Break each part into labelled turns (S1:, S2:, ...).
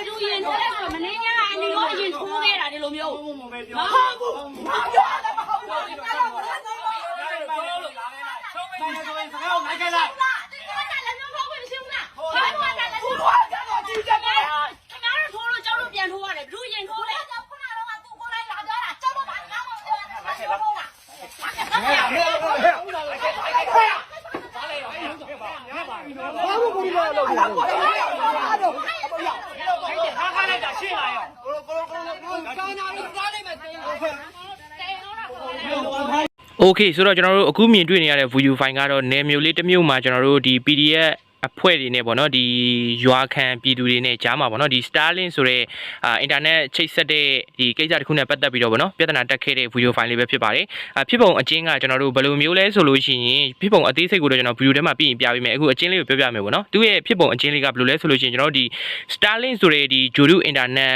S1: ဘသူရင်
S2: ထိုးလဲဆိုတော့မနေ
S3: ညာအနီရောအရင်ထိုးခဲ့တာဒီလိုမျိုးမဟုတ်ဘူးမဟုတ်
S1: ဘူးမဟုတ်ဘူးမဟုတ်
S2: ဘူးဘာလို့ဘူးလာလို့
S4: โอเคဆိုတော့ကျွန်တော်တို့အခုမြင်တွေ့နေရတဲ့ view file ကတော့နယ်မျိုးလေးတစ်မျိုးမှာကျွန်တော်တို့ဒီ PDF အဖွဲ့တွေနဲ့ပေါ့နော်ဒီရွာခံပြည်သူတွေနဲ့ကြားမှာပေါ့နော်ဒီ Starlink ဆိုတဲ့အာအင်တာနက်ချိတ်ဆက်တဲ့ဒီကိစ္စတစ်ခုနဲ့ပတ်သက်ပြီးတော့ပေါ့နော်ပြဿနာတက်ခဲ့တဲ့ video file လေးပဲဖြစ်ပါတယ်အာဖြစ်ပုံအချင်းကကျွန်တော်တို့ဘယ်လိုမျိုးလဲဆိုလို့ရှိရင်ဖြစ်ပုံအသေးစိတ်ကိုတော့ကျွန်တော် video ထဲမှာပြီးရင်ပြပေးမယ်အခုအချင်းလေးကိုပြောပြမယ်ပေါ့နော်သူ့ရဲ့ဖြစ်ပုံအချင်းလေးကဘယ်လိုလဲဆိုလို့ရှိရင်ကျွန်တော်တို့ဒီ Starlink ဆိုတဲ့ဒီဂျိုဒူအင်တာနက်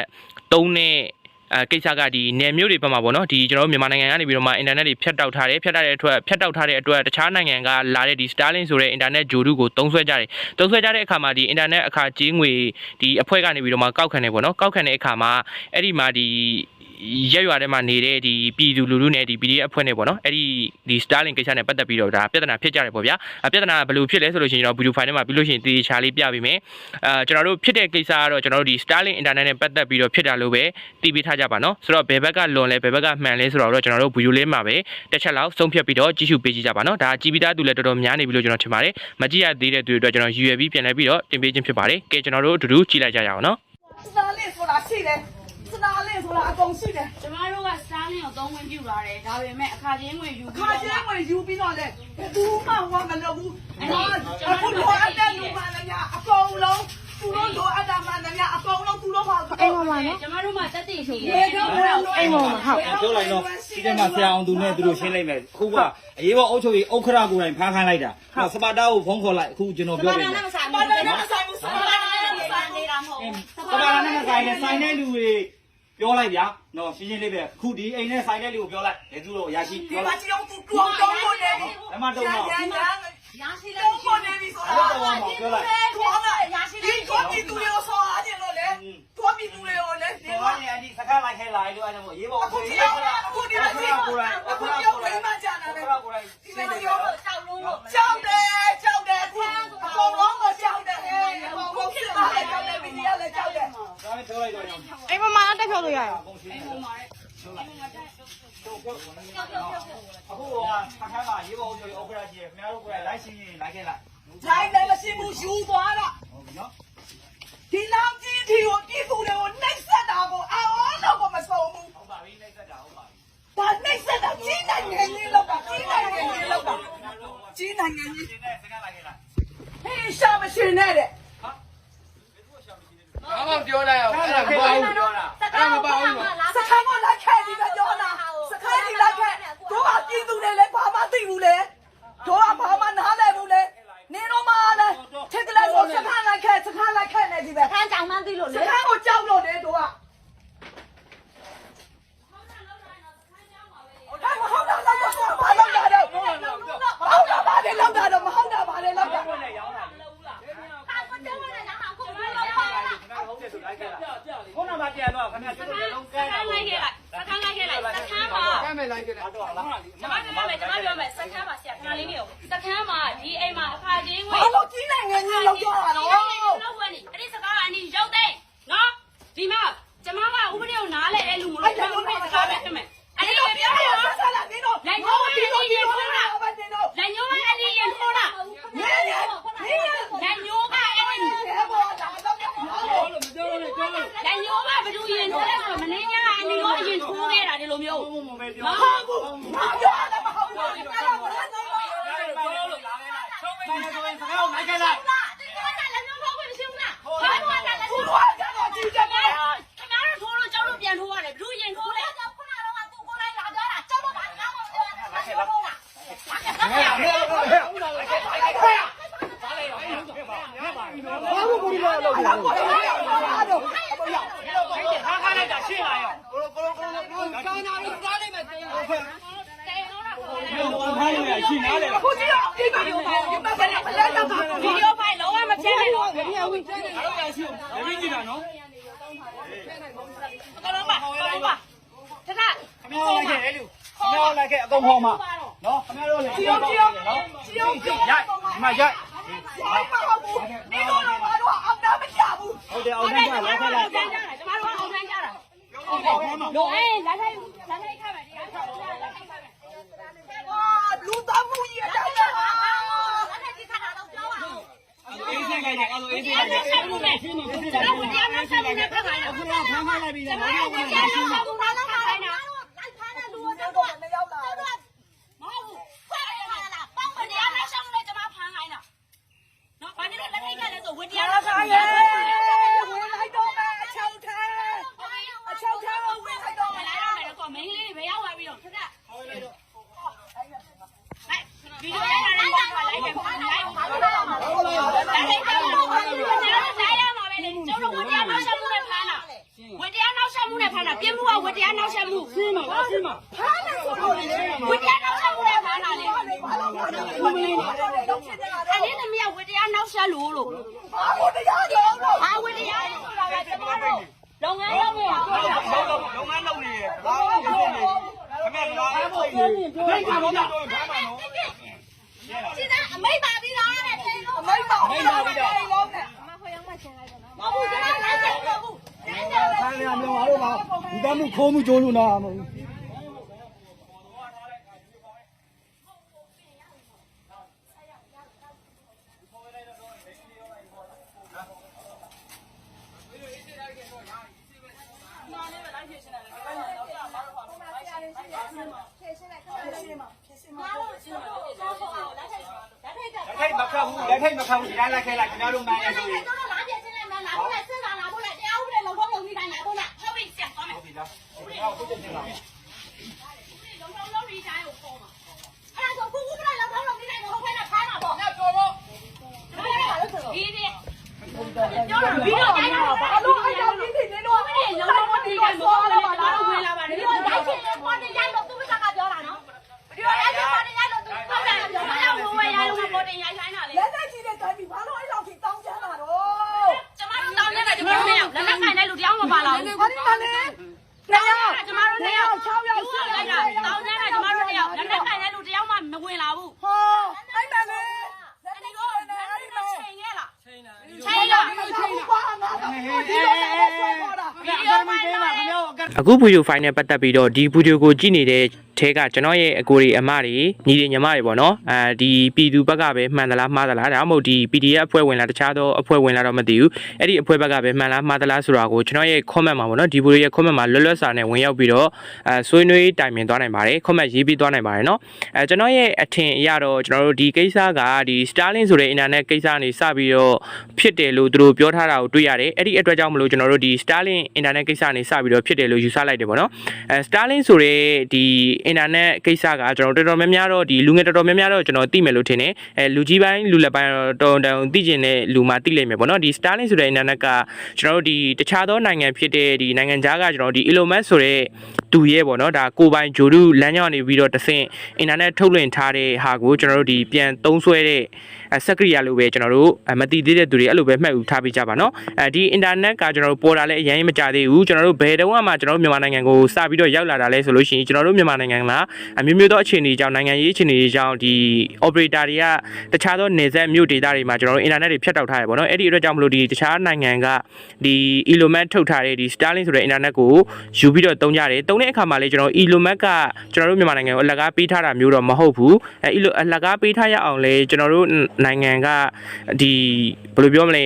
S4: သုံးတဲ့ အဲ ကိစ္စကဒီနယ်မြို့တွေဘက်မှာပေါ့နော်ဒီကျွန်တော်တို့မြန်မာနိုင်ငံကနေပြီးတော့မှအင်တာနက်တွေဖြတ်တောက်ထားတယ်ဖြတ်တောက်တဲ့အတွက်ဖြတ်တောက်ထားတဲ့အတွက်တခြားနိုင်ငံကလာတဲ့ဒီ Starlink ဆိုတဲ့အင်တာနက်ဂျိုဒူကိုတုံးဆွဲကြတယ်တုံးဆွဲကြတဲ့အခါမှာဒီအင်တာနက်အခါကြီးငွေဒီအဖွဲ့ကနေပြီးတော့မှကောက်ခံတယ်ပေါ့နော်ကောက်ခံတဲ့အခါမှာအဲ့ဒီမှာဒီ ရက်ရွာထဲမှာနေတဲ့ဒီပြည်သူလူထုနဲ့ဒီ PDF အဖွဲ့နဲ့ပေါ့နော်အဲ့ဒီဒီ Starlink ကိစ္စနဲ့ပတ်သက်ပြီးတော့ဒါပြဿနာဖြစ်ကြတယ်ပေါ့ဗျာအပြဿနာဘယ်လိုဖြစ်လဲဆိုလို့ရှိရင်ကျွန်တော် video file ထဲမှာပြီးလို့ရှိရင်တေချာလေးပြပေးမယ်အဲကျွန်တော်တို့ဖြစ်တဲ့ကိစ္စကတော့ကျွန်တော်တို့ဒီ Starlink internet နဲ့ပတ်သက်ပြီးတော့ဖြစ်တာလို့ပဲတည်ပြီးထားကြပါနော်ဆိုတော့ဘယ်ဘက်ကလွန်လဲဘယ်ဘက်ကမှန်လဲဆိုတော့ကျွန်တော်တို့ video လေးမှာပဲတစ်ချက်လောက်ဆုံးဖြတ်ပြီးတော့ကြည့်ရှုပေးကြည့်ကြပါနော်ဒါကြည်ပြီးသားသူလည်းတော်တော်များနေပြီလို့ကျွန်တော်ထင်ပါတယ်မကြည့်ရသေးတဲ့သူတွေအတွက်ကျွန်တော် UAV ပြန်လဲပြီးတော့တင်ပေးခြင်းဖြစ်ပါတယ်ကဲကျွန်တော်တို့အတူတူကြည့်လိုက်ကြရအောင်နော်
S1: စတာလင်းဆိုတာရှိတယ် စတာလင်းဆိုတာအကုန်ရှိတယ်
S3: ကျမတို့က Starlink ကိုသုံးဝင်ပြူလာတယ်ဒါပေမဲ့အခါချင်းဝင်ယူပြီး
S1: ခါ
S3: တော့
S1: ချင်းဝင်ယူပြီးတော့လေဘူးမှဝါမလို့ဘူးအခုလိုအပ်တဲ့လူမှလည်းအကုန်လုံးသူတို့လိုအပ်တာမှလည်းအကုန်လုံးသူတို့ဟာအိမ်မှာ
S3: ကျမတို့မှတက်တည်ရှိတ
S1: ရေ
S3: ယ်
S1: တော့အိမ်မှာဟုတ်
S2: ပြောလိုက်တော့ဒီထဲမှာဆရာအောင်သူနဲ့သူတို့ရှင်းလိုက်မယ်အခုကအရေးပေါ်အုပ်ချုပ်ရေးဥက္ခရာကိုယ်တိုင်ဖမ်းခိုင်းလိုက်တာစပါတာကိုဖုန်းခေါ်လိုက်အခုကျွန်တော်ပြောပြမယ်
S3: မဆိုင်
S1: ဘာ
S3: ဘူး
S1: လဲမဆိုင်ဘူးစ
S3: စ
S1: တာ
S3: ပါ
S1: လးင်း
S3: နဲ့ဆိုင်နေတာမဟုတ်ဘူး
S2: စပါတာနဲ့ဆိုင်နဲ့ဆိုင်တဲ့လူတွေ ပြောလိုက်ဗျာနော်ရှင်းရှင်းလေးပဲအခုဒီအိမ်နဲ့ဆိုင်တဲ့လူကိုပြောလိုက်လေသူတို့ရရှိ
S1: ဒီ
S2: ပြော
S1: မှာ
S2: လိုက်
S1: ကြည့်တော့သူတူအောင်တောင်းလို့နေပြီ
S2: အမတော့တော့
S1: ရရရ
S3: ရရှိလဲ
S1: တောင်းလို့နေပြီဆိုတာ
S2: အဲ့တော့တော့ ပြောလိုက်
S1: ခေါ်လာ
S3: ရရှိလဲ
S1: ဒီကောပြီသူတွေကိုဆောအားခြင်းလို့လေကောပြီသူတွေကိုလေဒီ
S2: ဒီ
S1: မှာ
S2: မှာအဒီစကားလိုက်ခဲလိုက်လို့အဲ့ဒါမို့ရေးပေါ်
S1: အခု
S2: အခု
S1: ဒီ
S2: ရေး
S1: က
S2: ပေါ်
S1: အခုဒီကဒီ
S2: ကိုယ်တိုင်
S1: အခု
S2: အခု
S1: ဒီ
S2: ကို
S1: က
S2: ယ်တိုင်
S1: ဘယ်မှာကြာတာလဲ
S2: ကိုယ်ကိုယ်တိုင်
S1: ဒီ
S2: ရှင်း
S1: မှာ
S2: နေ
S1: ရော
S2: တယ်
S3: ကြောက်လို့လို့
S1: ကြောက်တယ်ကြောက်တယ်အခုအကုန်လုံးကိုကြောက်တယ်ဟဲ့အကုန်လုံးဖြစ်လာတယ်ကြောက်တယ်ဗီဒီယိုလည်းကြောက်တယ်
S2: ဒါနဲ့ပြောလိုက်တော့ရော
S5: အိမ် မမအတက်ဖြုတ်လို့ရရော
S2: အကုန်ရှင်းနေတယ်အခုကခါခါကရေးပေါ်ဆိုရင် opera ကြီးခင်ဗျားတို့ကိုယ်လိုက်ရှင်းရင်လိုက်ခဲ့လိုက်
S1: ဂျိုင်းလည်းမရှိဘူးယူသွားတော့
S2: ဟုတ်ပြီနော်
S1: ဒီလောက်ကြီးဒီကိုပြည်သူတွေကိုနှိပ်စက်တာကိုအော်တော့ကိုမဆုံးဘူး
S2: ဟုတ်ပါပြီနှိမ့်သက်တာဟုတ်ပါပြီ
S1: ဒါနှိပ်စက်တာကြီးနိုင်ငံကြီးလောက်တာကြီးနိုင်ငံကြီးလောက်တာကြီးနိုင်ငံကြီး
S2: ရှင်းတဲ့စကားလိုက်ခဲ့လိုက်
S1: ဟေးရှာမရှိနဲ့တဲ့
S5: ဘာမှပြောလိုက်အောင်အဲ့ဒါမပေါ့ဘူး
S2: ပြောတာ
S3: စကားမပါဘူးလား
S1: စခန်းကိုလိုက်ခဲ့ဒီကပြောတာစခန်းကြီးလိုက်ခဲ့တို့ကပြည်သူတွေလည်းဘာမှသိဘူးလေတို့ကဘာမှနားလည်ဘူးလေနေတော့မှလည်းထက်ကလေးကိုစခန်းလိုက်ခဲ့စခန်းလိုက်ခဲ့နေဒီပဲ
S3: ခန်းကြောင်မှန်းသိလို့
S1: စ
S3: လေ
S1: ခန်းကိုကြောက်လို့လေတို့ကမဟုတ်တာတော့ဘာလို့လဲတော့မဟုတ်တာပါလေလောက်တာတော့မဟုတ်တာပါလေလောက်တာ
S2: ဘယ်နဲ့ရောင်းတာလဲ
S3: ဟာကိုတဲဝင်နေတာဟာကိုမလို့
S2: ခင်ဗျားဟုတ်တယ် ဆိုလိုက်ခဲ့လိုက်ခုနကမှပြန်တော့ခင်ဗျားတို့လည်းလုံးကဲ
S3: စ
S2: တာ
S3: ခန်းလိုက်ခဲ့လိုက်စခန်းလိုက်ခဲ့လိုက်စခန်းမှာ
S5: ကမ်းမယ်လိုက်ကြတယ်
S2: တော့လား
S3: ကျမပြောမယ်ကျမပြောမယ်စခန်းမှာဆရာခဏလေးနေကိုစခန်းမှာဒီအိမ်မှာအခါချင်းဝင်
S1: ဘာလို့ကြီးနိုင်ငံကြီးလောက်ကြတာတော့
S3: လောက်ဝင်နေအဲ့ဒီစကားကအနီးရောက်တဲ့နော်ဒီမှာကျမကဥပဒေကိုနားလဲ ကြ
S1: ည့်
S3: ကြတယ်ခ
S2: င်
S3: ဗျားတို့ထိုးလို့ကျောင်းတို့ပြန်ထိုးရတယ်ဘယ်သူရင်ထိုးလဲခုနကတော့သူ့ကိုလိုက်လာကြတာကျောင်းတို့ကငါ့ကိုပြောတာငါပြောတော့လား
S1: ဘာလို့ကိုလာလို့လဲကိုလာတော့အပေါ်ရောက်
S2: ခါခါလိုက်တာရှင်းလာရော
S5: ကာနာလို့စားလိုက်မယ်တင်းကို
S2: ဘယ်လို ဖိုင်းရရှင်းနားလေ
S1: အခုကြည့်တော့ဒီကရုံမှာဒီမှာကလည်းမလဲတော့ဘူး
S3: ဗီဒီယိုဖိုင်လုံးဝမဖြတ်နဲ့တော့
S5: ဒီကဝင်ကျဲတယ်
S2: ရပြီကြည့်တာနော်
S3: ကလုံးပါကလုံးပါ
S1: ဟ
S2: ခင်ဗျားလိုက်ခဲ့အဲ့လူခင်ဗျားလိုက်ခဲ့အကုန်ခေါ်မှာနော်ခင်ဗျားတို့လည်း
S1: ကြည့်အောင်ကြည့်အောင်ကြည့်အောင်ကြည့်အောင်
S2: ရိုက်ဒီမှာရိုက်
S1: ဘာမှမဟုတ်ဘူးနေတော့တော့ဘာလို့အောင်တာမရဘူး
S2: ဟုတ်တယ်အောင်တိုင်းကလိုက်ခဲ့လိုက်
S3: ကျန်ကြတာကျမတို့ကအောင်ကျန်ကြတာလို့အေးလက်ထိုက်လက်ထိုက်ခါမယ်ဒီလက်ထိုက်ခါမယ်လက်ထိုက်ခါမယ်
S1: ဟာလူသားမှုကြီးအတိုင်းပါ
S3: လက်ထိုက်ဒီခါတော့ပြောပါဦး
S2: အေးစိတ်လိုက် တယ် က်
S3: ဆက်မှုနဲ့ဖ
S2: မ်း
S3: တာပြင်းမှုကဝတရားနောက်ဆက်မှုရှင်းပါရှင်းပါ
S1: ဖမ်းတယ်ဆိုတော့လေ
S3: ဝတရားနောက်ဆက်မှုနဲ့ဖမ်းတာလေ
S1: ဘာလို့ဘာလို့ဘာလို့မင်းတော့ဖြစ်နေတာ
S3: အနည်းသမီးကဝတရားနောက်ဆက်လို့လို့
S1: ဘာလို့တရားတော့တော့
S3: ဟာဝတရားဆိုတာကကျွန်တော်တို့လုပ်ငန်းလုပ်နေတာ
S2: လုပ်ငန်းလုပ်နေတယ်ဘာလို့ဖြစ်နေခင်ဗျားလာဖို့ဒိတ်ကတော့တော့ဖမ်းပါနော်
S3: ဒီကအမိတ်ပါပြီးလားတဲ့တေလို့
S1: အမိတ်ပါမိတ်ပါပြီးတော့လုံးနဲ့
S3: မဟုတ်ဘူးကျွန်တော်လိုက်တယ်မဟုတ်ဘူး
S2: ဖ မ်းရမြောင်ပါတော့ပါဒီကမှုခိုးမှုကြိုးလို့နာမဟုတ်ဘူးလက်ထိတ်မခတ်ဘူးလက်ထိတ်မခတ်ဘူးဒီတိုင်းလိုက်ခဲလိုက်ခင်ဗျားတို့မှန်ရဆိုရင် လားဒီတော့ဟုတ်တယ်ချင်းလား
S3: လုံထုံးလုံပြီးတိုင်းကိုပေါ်မှာအဲ့ဒါဆိုခုဥပဒေလုံထုံးလုံပြီးတိုင်းကိုဟုတ်ဖက်နဲ့ဖမ်းတာပေါ့တော့တော့ဒီဒီပြောတော့ပြီးတော့တိုင်းတော့
S1: ဘာလို့အဲ့ဒါပြင်းနေလို့
S3: ဥပဒေလုံထုံးလုံပြီးတိုင်းကိုပေါ်လာပါတော့ဝင်လာပါတယ်ဒီတော့တိုင်းချင်းနဲ့ပေါ်တင်ရိုက်လို့သူမစကပြောတာနော်ဒီတော့ရိုက်လို့ပေါ်တင်ရိုက်လို့သူဟုတ်တယ်ပြောတာအဲ့ဒါဝင်ရိုက်လို့ပေါ်တင်ရိုက်ခိုင်းတာလေ
S1: လက်နဲ့ကြီးတဲ့တိုင်းဘာလို့အဲ့လောက်ထိတောင်းချမ်းတာတော့
S3: ကျမတို့တောင်းနေတာကျမတို့နဲ့လက်လက်ဆိုင်တဲ့လူတရားမပါလာဘူး
S1: ဘာလို့လဲနှစ်ယောက်
S3: ကျမတို့နဲ့ရောက်
S1: 6ယောက်
S3: ယူလိုက်တာတောင်းနေတာကျမတို့နဲ့ရောက်လက်လက်ဆိုင်တဲ့လူတရားမှမဝင်လာဘူး
S1: ဟောအဲ့ဒါလေလက်
S3: အဲ့
S1: နဲ့
S3: ဒီ
S1: ကြီး
S3: တော့
S1: တဲ့
S3: အဲ့
S1: အဲ့
S3: ဒီ
S1: ဒီ
S3: တော့
S1: တော့
S3: ချိန်ခဲ့လား
S1: ချိန်တာချိန်ပါငါတော့ဒီလိုနဲ့ဆွဲခေါ်တာ
S3: ဗီဒီယိုဖိုင်လာတယ်
S4: အခုဗီဒီယိုဖိုင်နဲ့ပတ်သက်ပြီးတော့ဒီဗီဒီယိုကိုကြည့်နေတဲ့ ထဲကကျွန်တော်ရဲ့အကိုတွေအမတွေညီတွေညီမတွေပေါ့နော်အဲဒီပြည်သူဘက်ကပဲမှန်သလားမှားသလားဒါမှမဟုတ်ဒီ PDF အဖွဲ့ဝင်လားတခြားသောအဖွဲ့ဝင်လားတော့မသိဘူးအဲ့ဒီအဖွဲ့ဘက်ကပဲမှန်လားမှားသလားဆိုတာကိုကျွန်တော်ရဲ့ comment မှာပေါ့နော်ဒီဗီဒီယိုရဲ့ comment မှာလွတ်လွတ်စာနဲ့ဝင်ရောက်ပြီးတော့အဲဆွေးနွေးတိုင်ပင်သွားနိုင်ပါတယ် comment ရေးပြီးသွားနိုင်ပါတယ်နော်အဲကျွန်တော်ရဲ့အထင်အရတော့ကျွန်တော်တို့ဒီကိစ္စကဒီ Starlink ဆိုတဲ့ internet ကိစ္စကနေစပြီးတော့ဖြစ်တယ်လို့သူတို့ပြောထားတာကိုတွေ့ရတယ်အဲ့ဒီအတွက်ကြောင့်မလို့ကျွန်တော်တို့ဒီ Starlink internet ကိစ္စကနေစပြီးတော့ဖြစ်တယ်လို့ယူဆလိုက်တယ်ပေါ့နော်အဲ Starlink ဆိုတဲ့ဒီ internet ကိစ္စကကျွန်တော်တော်တော်များများတော့ဒီလူငယ်တော်တော်များများတော့ကျွန်တော်သိမယ်လို့ထင်တယ်အဲလူကြီးပိုင်းလူလက်ပိုင်းတော့တော်တော်သိကျင်တဲ့လူမှသိလိမ့်မယ်ပေါ့နော်ဒီ Starlink ဆိုတဲ့ internet ကကျွန်တော်တို့ဒီတခြားသောနိုင်ငံဖြစ်တဲ့ဒီနိုင်ငံခြားကကျွန်တော်ဒီ Elon Musk ဆိုတဲ့သူရဲ့ပေါ့နော်ဒါကိုပိုင်ဂျိုဒူလမ်းကြောင်းနေပြီးတော့တဆင့် internet ထုတ်လွှင့်ထားတဲ့ဟာကိုကျွန်တော်တို့ဒီပြန်သုံးဆွဲတဲ့အဲစက်ကရိယာလို့ပဲကျွန်တော်တို့မသိသေးတဲ့သူတွေအဲ့လိုပဲမှတ်ယူထားပေးကြပါနော်အဲဒီ internet ကကျွန်တော်တို့ပေါ်တာလည်းအရင်မကြသေးဘူးကျွန်တော်တို့ဘယ်တုန်းကမှကျွန်တော်တို့မြန်မာနိုင်ငံကိုစပြီးတော့ရောက်လာတာလဲဆိုလို့ရှိရင်ကျွန်တော်တို့မြန်မာနိုင်ငံကအမျိုးမျိုးသောအခြေအနေကြောင့်နိုင်ငံရေးအခြေအနေတွေကြောင့်ဒီ operator တွေကတခြားသောနေဆက်မြို့ဒေသတွေမှာကျွန်တော်တို့ internet တွေဖြတ်တောက်ထားရပေါ့နော်အဲ့ဒီအတွက်ကြောင့်မလို့ဒီတခြားနိုင်ငံကဒီ Elon Musk ထုတ်ထားတဲ့ဒီ Starlink ဆိုတဲ့ internet ကိုယူပြီးတော့တုံးကြတယ်တုံးတဲ့အခါမှာလေကျွန်တော် Elon Musk ကကျွန်တော်တို့မြန်မာနိုင်ငံကိုအလကားပေးထားတာမျိုးတော့မဟုတ်ဘူးအဲ Elon အလကားပေးထားရအောင်လေကျွန်တော်တို့နိုင်ငံကဒီဘယ်လိုပြောမလဲ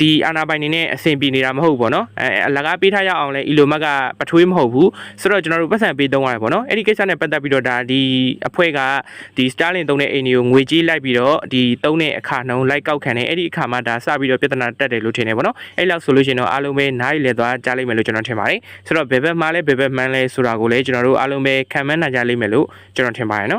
S4: ဒီအာနာပိုင်နေနဲ့အဆင်ပြေနေတာမဟုတ်ဘူးပေါ့နော်အဲအလကားပေးထားရအောင်လဲ Elon Musk ကပထွေးမဟုတ်ဘူးဆိုတော့ကျွန်တော်တို့ပတ်စံပေးသုံးရတယ်ပေါ့နော်အဲ့ဒီကိစ္စနဲ့ပတ်သက်ပြီးတော့ဒါဒီအဖွဲ့ကဒီ Starlink သုံးတဲ့အိမ်တွေကိုငွေကြေးလိုက်ပြီးတော့ဒီသုံးတဲ့အခါနှုန်းလိုက်ကောက်ခံတယ်အဲ့ဒီအခါမှာဒါစပြီးတော့ပြဿနာတက်တယ်လို့ထင်တယ်ပေါ့နော်အဲ့လောက်ဆိုလို့ရှိရင်တော့အားလုံးပဲနားရည်လဲသွားကြားလိမ့်မယ်လို့ကျွန်တော်ထင်ပါတယ်ဆိုတော့ဘယ်ဘက်မှားလဲဘယ်ဘက်မှန်းလဲဆိုတာကိုလည်းကျွန်တော်တို့အားလုံးပဲခံမှန်းနိုင်ကြလိမ့်မယ်လို့ကျွန်တော်ထင်ပါတယ်နော်